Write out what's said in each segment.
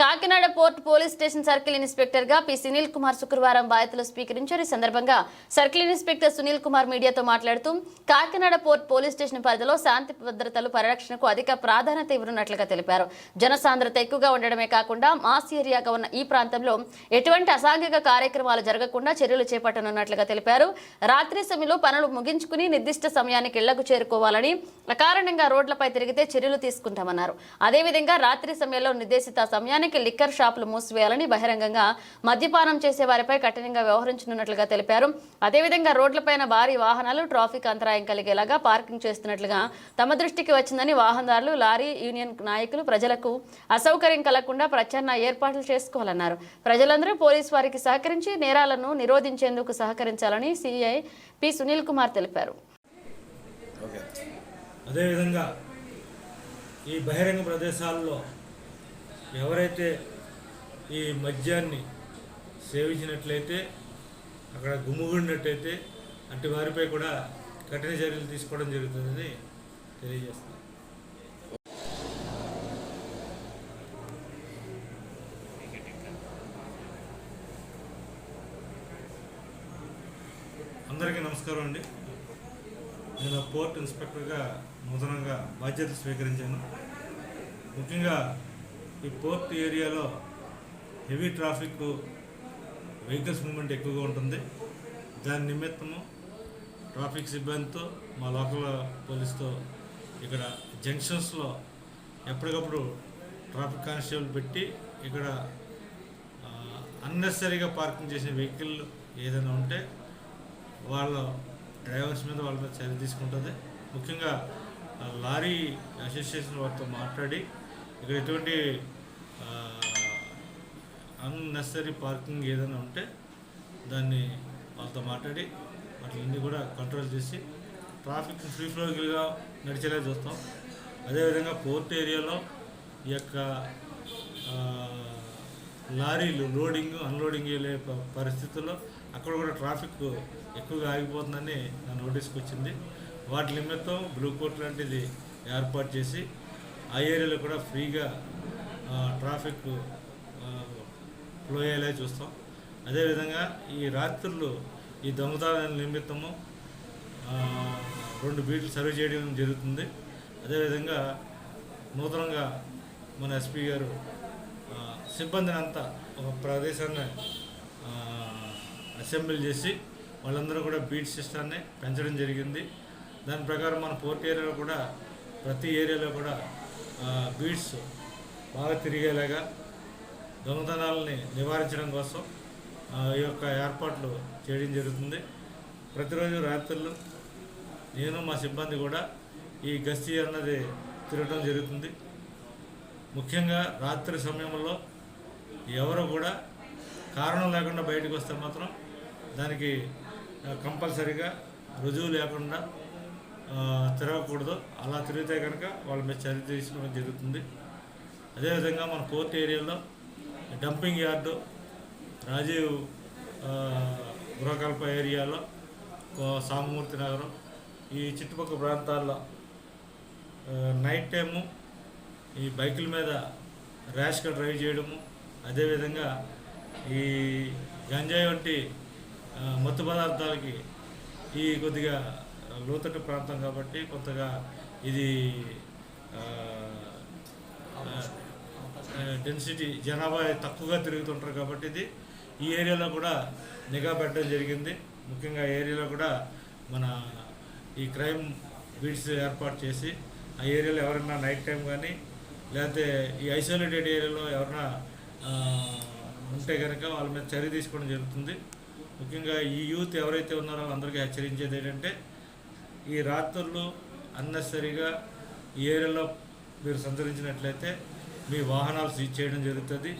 Kakinada port police station circle ఇన్స్పెక్టర్గా P Sunil Kumar శుక్రవారం బాధ్యతలు స్వీకరించారు. ఈ సందర్భంగా సర్కిల్ ఇన్స్పెక్టర్ సునీల్ కుమార్ మీడియాతో మాట్లాడుతూ కాకినాడ పోర్ట్ పోలీస్ స్టేషన్ పరిధిలో శాంతి భద్రతలు పరిరక్షణకు అధిక ప్రాధాన్యత ఇవ్వనున్నట్లుగా తెలిపారు. జనసాంద్రత ఎక్కువగా ఉండడమే కాకుండా మాస్ ఏరియాగా ఉన్న ఈ ప్రాంతంలో ఎటువంటి అసాంఘిక కార్యక్రమాలు జరగకుండా చర్యలు చేపట్టనున్నట్లుగా తెలిపారు. రాత్రి సమయంలో పనులు ముగించుకుని నిర్దిష్ట సమయానికి ఇళ్ళకు చేరుకోవాలని అకారణంగా రోడ్లపై తిరిగితే చర్యలు తీసుకుంటామన్నారు. అదేవిధంగా రాత్రి సమయంలో నిర్దేశిత సమయానికి లిక్కర్ షాపులు మూసివేయాలని బహిరంగంగా మద్యపానం చేసే వారిపై కఠినంగా వ్యవహరించనున్నట్లుగా తెలిపారు. అదేవిధంగా రోడ్లపైన భారీ వాహనాలు ట్రాఫిక్ అంతరాయం కలిగేలాగా పార్కింగ్ చేస్తున్నట్లుగా తమ దృష్టికి వచ్చిందని వాహనదారులు లారీ యూనియన్ నాయకులు ప్రజలకు అసౌకర్యం కలగకుండా ప్రత్యామ్నాయ ఏర్పాట్లు చేసుకోవాలన్నారు. ప్రజలందరూ పోలీసు వారికి సహకరించి నేరాలను నిరోధించేందుకు సహకరించాలని సిఐ పి సునీల్ కుమార్ తెలిపారు. అదేవిధంగా ఈ బహిరంగ ప్రదేశాల్లో ఎవరైతే ఈ మద్యాన్ని సేవించినట్లయితే అక్కడ గుమ్ముగుడినట్టయితే అట్టి వారిపై కూడా కఠిన చర్యలు తీసుకోవడం జరుగుతుందని తెలియజేస్తాను అందరికీ నమస్కారం అండి. నేను పోర్ట్ ఇన్స్పెక్టర్గా నూతనంగా బాధ్యతలు స్వీకరించాను. ముఖ్యంగా ఈ పోర్ట్ ఏరియాలో హెవీ ట్రాఫిక్ వెహికల్స్ మూమెంట్ ఎక్కువగా ఉంటుంది. దాని నిమిత్తము ట్రాఫిక్ సిబ్బందితో మా లోకల్ పోలీస్తో ఇక్కడ జంక్షన్స్లో ఎప్పటికప్పుడు ట్రాఫిక్ కానిస్టేబుల్ పెట్టి ఇక్కడ అన్నెసరీగా పార్కింగ్ చేసిన వెహికల్ ఏదైనా ఉంటే వాళ్ళ డ్రైవర్స్ మీద వాళ్ళ మీద చర్య తీసుకుంటుంది. ముఖ్యంగా లారీ అసోసియేషన్ వారితో మాట్లాడి ఇక్కడ ఎటువంటి అన్నెసరీ పార్కింగ్ ఏదైనా ఉంటే దాన్ని వాళ్ళతో మాట్లాడి వాటిని కూడా కంట్రోల్ చేసి ట్రాఫిక్ ఫ్రీ ఫ్లోగిల్గా నడిచేలా చూస్తాం. అదేవిధంగా పోర్ట్ ఏరియాలో ఈ యొక్క లారీలు లోడింగ్ అన్లోడింగ్ వెళ్ళే పరిస్థితుల్లో అక్కడ కూడా ట్రాఫిక్ ఎక్కువగా ఆగిపోతుందని నా నోటీస్కి వచ్చింది. వాటి నిమిత్తం బ్లూ కోర్ట్ లాంటిది ఏర్పాటు చేసి ఆ ఏరియాలో కూడా ఫ్రీగా ట్రాఫిక్ ఫ్లో అయ్యేలా చూస్తాం. అదేవిధంగా ఈ రాత్రులు ఈ దొంగతనాల నిమిత్తము రెండు బీట్లు సర్వ్ చేయడం జరుగుతుంది. అదేవిధంగా నూతనంగా మన ఎస్పీ గారు సిబ్బందిని అంతా ఒక ప్రదేశాన్ని అసెంబ్లీ చేసి వాళ్ళందరూ కూడా బీట్ సిస్టాన్ని పెంచడం జరిగింది. దాని ప్రకారం మన పోర్ట్ ఏరియాలో కూడా ప్రతి ఏరియాలో కూడా బీట్స్ బాగా తిరిగేలాగా దొంగతనాలని నివారించడం కోసం ఆ, ఈ యొక్క ఏర్పాట్లు చేయడం జరుగుతుంది. ప్రతిరోజు రాత్రులు నేను మా సిబ్బంది కూడా ఈ గస్తీ అన్నది తిరగడం జరుగుతుంది. ముఖ్యంగా రాత్రి సమయంలో ఎవరు కూడా కారణం లేకుండా బయటకు వస్తే మాత్రం దానికి కంపల్సరిగా రుజువు లేకుండా తిరగకూడదు. అలా తిరిగితే కనుక వాళ్ళ మీద చర్య తీసుకోవడం జరుగుతుంది. అదేవిధంగా మన కోర్టు ఏరియాలో డంపింగ్ యార్డు రాజీవ్ గృహకల్ప ఏరియాలో కో- సామమూర్తి నగరం ఈ చుట్టుపక్కల ప్రాంతాల్లో నైట్ టైము ఈ బైకుల మీద ర్యాష్గా డ్రైవ్ చేయడము అదేవిధంగా ఈ గంజాయి వంటి మత్తు పదార్థాలకి ఈ కొద్దిగా లోతట్టు ప్రాంతం కాబట్టి కొత్తగా ఇది డెన్సిటీ జనాభా తక్కువగా తిరుగుతుంటారు కాబట్టి ఇది. ఈ ఏరియాలో కూడా నిఘా పెట్టడం జరిగింది. ముఖ్యంగా ఏరియాలో కూడా మన ఈ క్రైమ్ బీట్స్ ఏర్పాటు చేసి ఆ ఏరియాలో ఎవరైనా నైట్ టైం కానీ లేకపోతే ఈ ఐసోలేటెడ్ ఏరియాలో ఎవరైనా ఉంటే కనుక వాళ్ళ మీద చర్య తీసుకోవడం జరుగుతుంది. ముఖ్యంగా ఈ యూత్ ఎవరైతే ఉన్నారో అందరికీ హెచ్చరించేది ఏంటంటే ఈ రాత్రులు అన్నెసరిగా ఈ ఏరియాలో మీరు సంచరించినట్లయితే మీ వాహనాలు సీజ్ చేయడం జరుగుతుంది.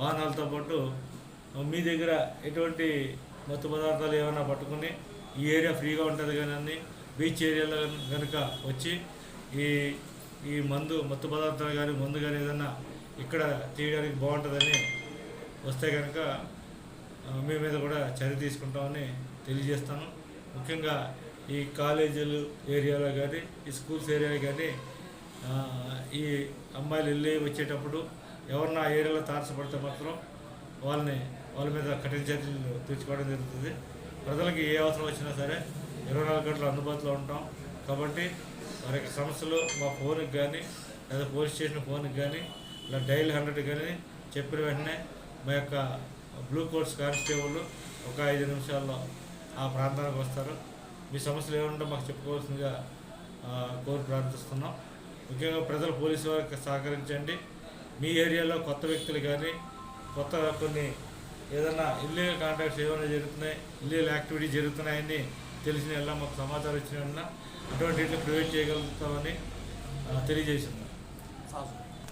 వాహనాలతో పాటు మీ దగ్గర ఎటువంటి మత్తు పదార్థాలు ఏమైనా పట్టుకుని ఈ ఏరియా ఫ్రీగా ఉంటుంది కానీ బీచ్ ఏరియాలో కనుక వచ్చి ఈ ఈ మందు మత్తు పదార్థాలు కానీ మందు కానీ ఏదైనా ఇక్కడ తీయడానికి బాగుంటుందని వస్తే కనుక మీ మీద కూడా చర్య తీసుకుంటామని తెలియజేస్తాను. ముఖ్యంగా ఈ కాలేజీలు ఏరియాలో కానీ ఈ స్కూల్స్ ఏరియాలో కానీ ఈ అమ్మాయిలు వెళ్ళి వచ్చేటప్పుడు ఎవరన్నా ఏరియాలో తారసపడితే మాత్రం వాళ్ళని వాళ్ళ మీద కఠిన చర్యలు తీర్చుకోవడం జరుగుతుంది. ప్రజలకి ఏ అవసరం వచ్చినా సరే ఇరవై నాలుగు గంటలు అందుబాటులో ఉంటాం. కాబట్టి వారి యొక్క సమస్యలు మా ఫోన్కి కానీ లేదా పోలీస్ స్టేషన్ ఫోన్కి కానీ ఇలా డైల్ హండ్రెడ్ కానీ చెప్పిన వెంటనే మా యొక్క బ్లూ కోర్స్ కానిస్టేబుల్ ఒక ఐదు నిమిషాల్లో ఆ ప్రాంతానికి వస్తారు. మీ సమస్యలు ఏముంటే మాకు చెప్పుకోవాల్సిందిగా కోరి ప్రార్థిస్తున్నాం. ముఖ్యంగా ప్రజలు పోలీసు వారికి సహకరించండి. మీ ఏరియాలో కొత్త వ్యక్తులు కానీ కొత్త కొన్ని ఏదైనా ఇల్లీగల్ కాంటాక్ట్స్ ఏమైనా జరుగుతున్నాయి ఇల్లీగల్ యాక్టివిటీ జరుగుతున్నాయని తెలిసిన ఎలా మాకు సమాచారం ఇచ్చిన అటువంటి అటువంటి ప్రివెంట్ చేయగలుగుతామని తెలియజేసింది